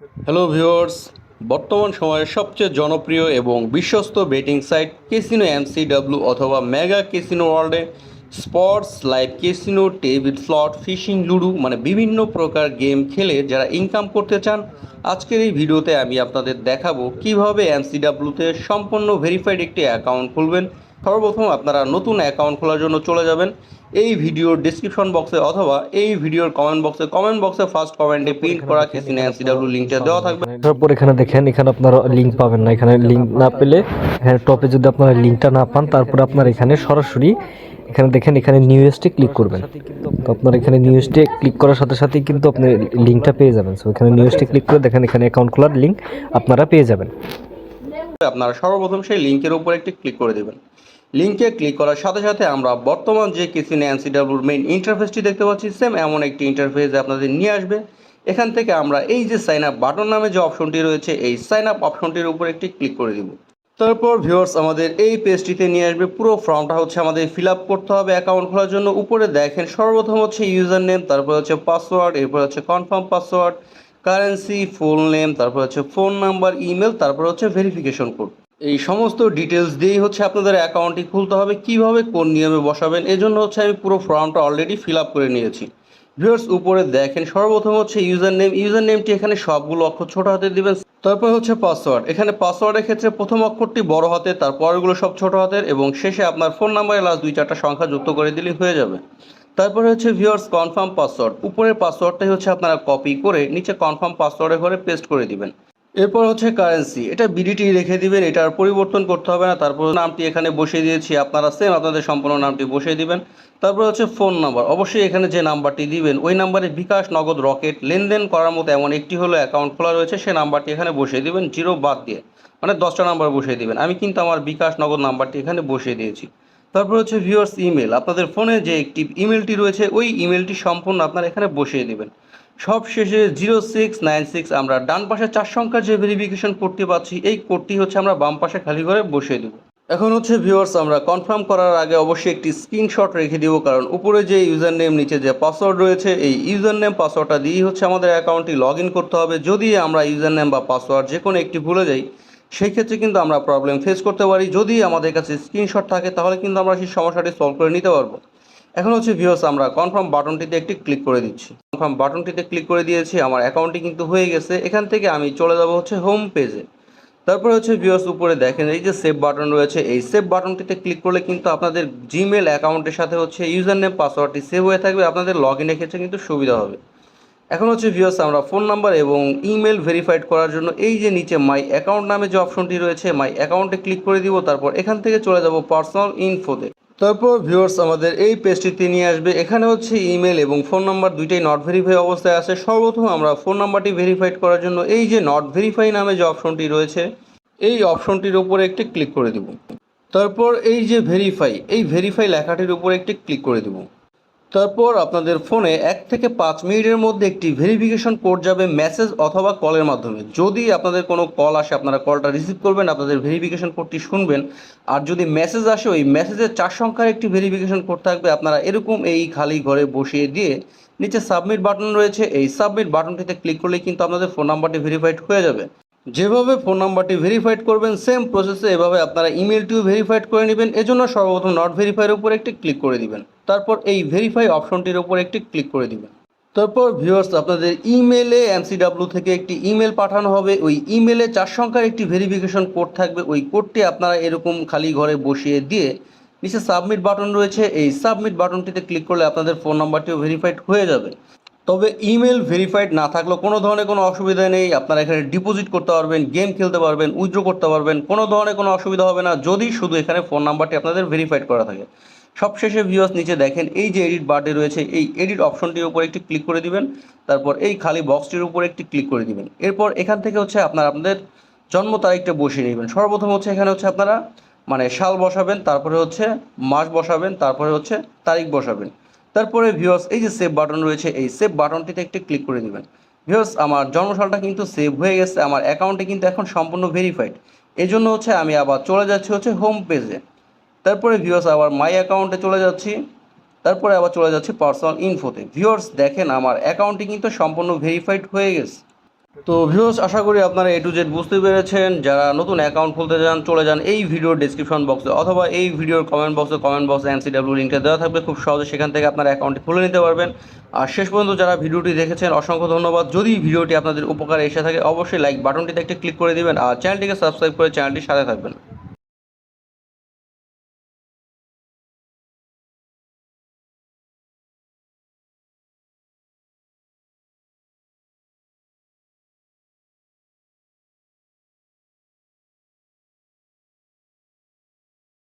Hello viewers বর্তমান সময়ে সবচেয়ে জনপ্রিয় এবং বিশ্বস্ত বেটিং সাইট কেসিনো এমসিডব্লিউ অথবা মেগা কেসিনো ওয়ার্ল্ডে sports live casino table slot fishing ludo মানে বিভিন্ন প্রকার গেম খেলে যারা ইনকাম করতে চান, আজকের এই ভিডিওতে আমি আপনাদের দেখাবো কীভাবে এমসিডব্লিউতে সম্পূর্ণ ভেরিফাইড একটি অ্যাকাউন্ট খুলবেন সর্বপ্রথম আপনারা নতুন অ্যাকাউন্ট খোলার জন্য চলে যাবেন। এই ভিডিওর ডিসক্রিপশন বক্সে অথবা এই ভিডিওর কমেন্ট বক্সে কমেন্ট বক্সে ফার্স্ট কমেন্টে প্রিন্ট করা কেসিনো লিঙ্কটা দেওয়া থাকবে। তারপর এখানে দেখেন এখানে আপনারা লিঙ্ক পাবেন না। এখানে লিঙ্ক না পেলে এখানে টপে যদি আপনারা লিঙ্কটা না পান তারপরে আপনার এখানে সরাসরি এখানে দেখেন এখানে নিউএসটি ক্লিক করবেন। তো আপনার এখানে নিউএসটি ক্লিক করার সাথে সাথেই কিন্তু আপনি লিঙ্কটা পেয়ে যাবেন। সো এখানে নিউএসটি ক্লিক করে দেখেন এখানে অ্যাকাউন্ট খোলার লিঙ্ক আপনারা পেয়ে যাবেন। আপনারা সর্বপ্রথম সেই লিঙ্কের উপর একটি ক্লিক করে দেবেন। লিঙ্কে ক্লিক করার সাথে সাথে আমরা বর্তমান যে কেসিনো এনসিডাব্লিউর মেইন ইন্টারফেসটি দেখতে পাচ্ছি সেম এমন একটি ইন্টারফেস আপনাদের নিয়ে আসবে। এখান থেকে আমরা এই যে সাইন আপ বাটন নামে যে অপশনটি রয়েছে, এই সাইন আপ অপশনটির উপর একটি ক্লিক করে দিব। তারপর ভিউয়ার্স আমাদের এই পেজটিতে নিয়ে আসবে, পুরো ফর্মটা হচ্ছে আমাদের ফিল করতে হবে অ্যাকাউন্ট খোলার জন্য। উপরে দেখেন সর্বপ্রথম হচ্ছে ইউজার নেম তারপর হচ্ছে পাসওয়ার্ড এরপর হচ্ছে confirm password currency full name তারপর হচ্ছে ফোন নাম্বার ইমেল তারপর হচ্ছে ভেরিফিকেশন কোড এই সমস্ত ডিটেলস দিয়েই হচ্ছে আপনাদের অ্যাকাউন্টটি খুলতে হবে, কীভাবে কোন নিয়মে বসাবেন, এজন্য হচ্ছে আমি পুরো ফর্মটা অলরেডি ফিল আপ করে নিয়েছি। ভিউয়ার্স উপরে দেখেন, সর্বপ্রথম হচ্ছে ইউজার নেম ইউজার নেমটি এখানে সবগুলো অক্ষর ছোট হাতে দিবেন, তারপর হচ্ছে পাসওয়ার্ড এখানে পাসওয়ার্ডের ক্ষেত্রে প্রথম অক্ষরটি বড় হাতে তারপরগুলো সব ছোট হাতের, এবং শেষে আপনার ফোন নাম্বারে লাস্ট দুই চারটা সংখ্যা যুক্ত করে দিলেই হয়ে যাবে। তারপরে হচ্ছে ভিউয়ার্স কনফার্ম পাসওয়ার্ড উপরের পাসওয়ার্ডটাই হচ্ছে আপনারা কপি করে নিচে কনফার্ম পাসওয়ার্ডে ঘরে পেস্ট করে দিবেন। এরপর হচ্ছে কারেন্সি এটা বিডিটি রেখে দিবেন, এটার পরিবর্তন করতে হবে না, তারপর নামটি এখানে বসিয়ে দিয়েছি, আপনারা সেম আপনাদের সম্পূর্ণ নামটি বসিয়ে দিবেন। তারপর হচ্ছে ফোন নাম্বার অবশ্যই এখানে যে নাম্বারটি দিবেন, ওই নাম্বারে বিকাশ নগদ রকেট লেনদেন করার মতো এমন একটি হলো অ্যাকাউন্ট খোলা রয়েছে, সে নাম্বারটি এখানে বসিয়ে দিবেন, জিরো বাদ দিয়ে। মানে দশটা নাম্বার বসিয়ে দিবেন। আমি কিন্তু আমার বিকাশ নগদ নাম্বারটি এখানে বসিয়ে দিয়েছি। তারপর হচ্ছে ভিউয়ার্স ইমেল আপনাদের ফোনে যে একটি ইমেলটি রয়েছে, ওই ইমেলটি সম্পূর্ণ আপনারা এখানে বসিয়ে দিবেন। সব শেষে জিরো সিক্স নাইন সিক্স আমরা ডান পাশে চার সংখ্যার যে ভেরিফিকেশন কোডটি পাচ্ছি, এই কোডটি হচ্ছে আমরা বাম পাশে খালি করে বসিয়ে দেবো। এখন হচ্ছে ভিউয়ার্স আমরা কনফার্ম করার আগে অবশ্যই একটি স্ক্রিনশট রেখে দিব, কারণ উপরে যে ইউজার নেম নিচে যে পাসওয়ার্ড রয়েছে, এই ইউজার নেম পাসওয়ার্ডটা দিয়েই হচ্ছে আমাদের অ্যাকাউন্টটি লগ করতে হবে। যদি আমরা ইউজার নেম বা পাসওয়ার্ড যে কোনো একটি ভুলে যাই সেই ক্ষেত্রে কিন্তু আমরা প্রবলেম ফেস করতে পারি। যদি আমাদের কাছে স্ক্রিনশট থাকে, তাহলে কিন্তু আমরা সেই সমস্যাটি সলভ করে নিতে পারব। এখন হচ্ছে ভিউয়ার্স আমরা কনফার্ম বাটনটিতে একটি ক্লিক করে দিচ্ছি। কনফার্ম বাটনটিতে ক্লিক করে দিয়েছি, আমার অ্যাকাউন্টটি কিন্তু হয়ে গেছে। এখান থেকে আমি চলে যাব হচ্ছে হোম পেজে তারপরে হচ্ছে ভিউয়ার্স উপরে দেখেন, এই যে সেভ বাটন রয়েছে, এই সেভ বাটনটিতে ক্লিক করলে কিন্তু আপনাদের জিমেল অ্যাকাউন্টের সাথে হচ্ছে ইউজার নেম পাসওয়ার্ডটি সেভ হয়ে থাকবে, আপনাদের লগ ইনের ক্ষেত্রে কিন্তু সুবিধা হবে। এখন হচ্ছে ভিউয়ার্স আমরা ফোন নাম্বার এবং ইমেল ভেরিফাইড করার জন্য এই যে নিচে মাই অ্যাকাউন্ট নামে যে অপশনটি রয়েছে মাই অ্যাকাউন্টে ক্লিক করে দিব, তারপর এখান থেকে চলে যাব পার্সোনাল ইনফোতে তারপর ভিউয়ার্স আমাদের এই পেজটিতে নিয়ে আসবে। এখানে হচ্ছে ইমেল এবং ফোন নাম্বার দুইটাই নট ভেরিফাই অবস্থায় আছে। সর্বপ্রথম আমরা ফোন নাম্বারটি ভেরিফাইড করার জন্য এই যে নট ভেরিফাই নামে যে অপশনটি রয়েছে, এই অপশনটির উপরে একটি ক্লিক করে দেব। তারপর এই যে ভেরিফাই এই ভেরিফাই লেখাটির উপরে একটি ক্লিক করে দিব। তারপর আপনাদের ফোনে এক থেকে পাঁচ মিনিটের মধ্যে একটি ভেরিফিকেশন কোড যাবে মেসেজ অথবা কলের মাধ্যমে। যদি আপনাদের কোনো কল আসে, আপনারা কলটা রিসিভ করবেন, আপনাদের ভেরিফিকেশন কোডটি শুনবেন। আর যদি মেসেজ আসে, ওই মেসেজের চার সংখ্যার একটি ভেরিফিকেশন কোড থাকবে। আপনারা এরকম এই খালি ঘরে বসিয়ে দিয়ে নিচে সাবমিট বাটন রয়েছে। এই সাবমিট বাটনটিতে ক্লিক করলেই কিন্তু আপনাদের ফোন নাম্বারটি ভেরিফাইড হয়ে যাবে। যেভাবে ফোন নাম্বারটি ভেরিফাইড করবেন সেম প্রসেসে এভাবে আপনারা ইমেলটিও ভেরিফাইড করে নেবেন। এজন্য সর্বপ্রথম নট ভেরিফাইয়ের উপর একটি ক্লিক করে দিবেন। তারপর এই ভেরিফাই অপশনটির উপর একটি ক্লিক করে দিবেন। তারপর ভিউয়ার্স আপনাদের ইমেলে এমসিডাব্লিউ থেকে একটি ইমেল পাঠানো হবে। ওই ইমেলে চার সংখ্যার একটি ভেরিফিকেশন কোড থাকবে। ওই কোডটি আপনারা এরকম খালি ঘরে বসিয়ে দিয়ে নিচে সাবমিট বাটন রয়েছে। এই সাবমিট বাটনটিতে ক্লিক করলে আপনাদের ফোন নাম্বারটিও ভেরিফাইড হয়ে যাবে। তবে ইমেল ভেরিফাইড না থাকলেও কোনো ধরনের কোনো অসুবিধা নেই। আপনারা এখানে ডিপোজিট করতে পারবেন, গেম খেলতে পারবেন, উইথড্র করতে পারবেন, কোনো ধরনের কোনো অসুবিধা হবে না। যদি শুধু এখানে ফোন নাম্বারটি আপনাদের ভেরিফাইড করা থাকে। সবশেষে ভিউয়ার্স নিচে দেখেন, এই যে এডিট বাটে রয়েছে, এই এডিট অপশনটির উপর একটি ক্লিক করে দিবেন। তারপর এই খালি বক্সটির উপর একটি ক্লিক করে দিবেন। এরপর এখান থেকে হচ্ছে আপনারা আপনাদের জন্ম তারিখটা বসিয়ে নেবেন। সর্বপ্রথম হচ্ছে এখানে হচ্ছে আপনারা মানে সাল বসাবেন, তারপরে হচ্ছে মাস বসাবেন, তারপরে হচ্ছে তারিখ বসাবেন। তারপরে ভিওস এই যে সেভ বাটন রয়েছে, এই সেভ বাটনটিতে একটি ক্লিক করে দেবেন ভিওস আমার জন্মসালটা কিন্তু সেভ হয়ে গেছে, আমার অ্যাকাউন্টে কিন্তু এখন সম্পূর্ণ ভেরিফাইড এই জন্য হচ্ছে আমি আবার চলে যাচ্ছি হচ্ছে হোম পেজে তারপরে ভিওস আবার মাই অ্যাকাউন্টে চলে যাচ্ছি। তারপরে আবার চলে যাচ্ছি পার্সোনাল ইনফোতে ভিওর্স দেখেন আমার অ্যাকাউন্টটি কিন্তু সম্পূর্ণ ভেরিফাইড হয়ে গেছে। তো ভিউস আশা করি আপনারা এ টু জেড বুঝতে পেরেছেন। যারা নতুন অ্যাকাউন্ট খুলতে চান, চলে যান এই ভিডিওর ডিসক্রিপশন বক্সে অথবা এই ভিডিওর কমেন্ট বক্সে কমেন্ট বক্সে এনসিডাব্লিউ লিঙ্কটা দেওয়া থাকবে। খুব সহজে সেখান থেকে আপনার অ্যাকাউন্টটি খুলে নিতে পারবেন। আর শেষ পর্যন্ত যারা ভিডিওটি দেখেছেন, অসংখ্য ধন্যবাদ। যদি ভিডিওটি আপনাদের উপকারে এসে থাকে, অবশ্যই লাইক বাটনটিতে একটা ক্লিক করে দিবেন। আর চ্যানেলটিকে সাবস্ক্রাইব করে চ্যানেলটির সাথে থাকবেন।